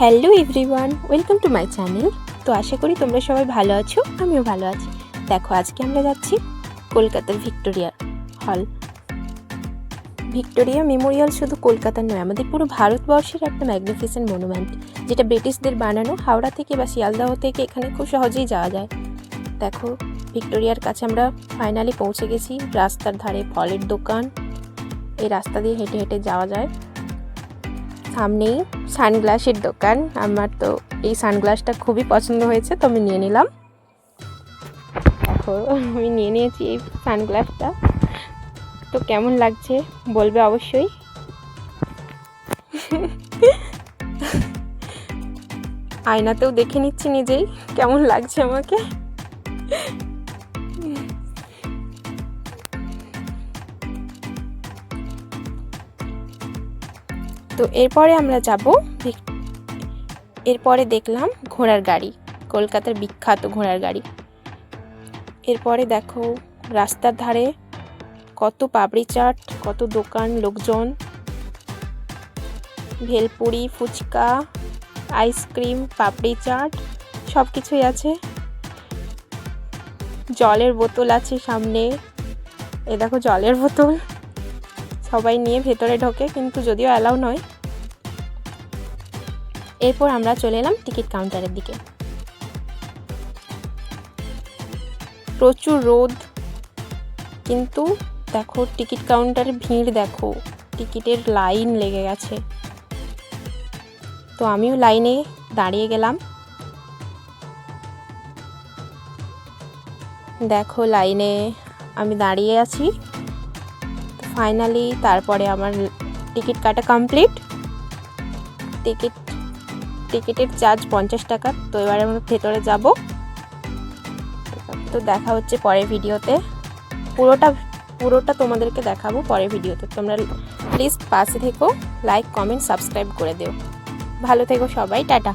Hello everyone, welcome to my channel. তো আশা করি তোমরা সবাই ভালো আছো, আমিও ভালো আছি। দেখো, আজকে আমরা যাচ্ছি কলকাতার ভিক্টোরিয়া হল। ভিক্টোরিয়া মেমোরিয়াল শুধু কলকাতার নয়, আমাদের পুরো ভারতবর্ষের একটা ম্যাগনিফিসেন্ট মনুমেন্ট, যেটা ব্রিটিশদের বানানো হাওড়া থেকে বা শিয়ালদাহ থেকে এখানে খুব সহজেই যাওয়া যায়। দেখো, ভিক্টোরিয়ার কাছে আমরা ফাইনালি পৌঁছে গেছি, রাস্তার ধারে ফলের দোকান। এই রাস্তা দিয়ে হেঁটে হেঁটে যাওয়া যায়। সামনেই সানগ্লাসের দোকান। আমার তো এই সানগ্লাসটা খুবই পছন্দ হয়েছে, তো আমি নিয়ে নিলাম। দেখো, আমি নিয়ে নিয়েছি এই সানগ্লাসটা। তো কেমন লাগছে বলবে অবশ্যই। আয়নাতেও দেখে নিচ্ছি নিজেই, কেমন লাগছে আমাকে। তো এরপরে আমরা যাব এরপরে দেখলাম ঘোড়ার গাড়ি। কলকাতার বিখ্যাত ঘোড়ার গাড়ি। এরপরে দেখো রাস্তার ধারে কত পাপড়ি চাট, কত দোকান, লোকজন। ভেলপুরি, ফুচকা, আইসক্রিম পাপড়ি চাট সব কিছুই আছে। জলের বোতল আছে সামনে। এ দেখো জলের বোতল। সবাই নিয়ে ভেতরে ঢোকে, কিন্তু যদিও অ্যালাউ নয়। এরপর আমরা চলে এলাম টিকিট কাউন্টারের দিকে। প্রচুর রোদ, কিন্তু দেখো টিকিট কাউন্টারে ভিড় দেখো, টিকিটের লাইন লেগে গেছে। তো আমিও লাইনে দাঁড়িয়ে গেলাম। দেখো লাইনে আমি দাঁড়িয়ে আছি। ফাইনালি তারপরে আমার টিকিট কাটা কমপ্লিট। টিকিট, টিকিটের চার্জ পঞ্চাশ টাকা, তো এবারে আমরা ভেতরে যাব। তো দেখা হচ্ছে পরের ভিডিওতে। পুরোটা পুরোটা তোমাদেরকে দেখাবো পরের ভিডিওতে। তোমরা প্লিজ পাশে থেকো লাইক কমেন্ট সাবস্ক্রাইব করে দিও। ভালো থেকো সবাই, টাটা।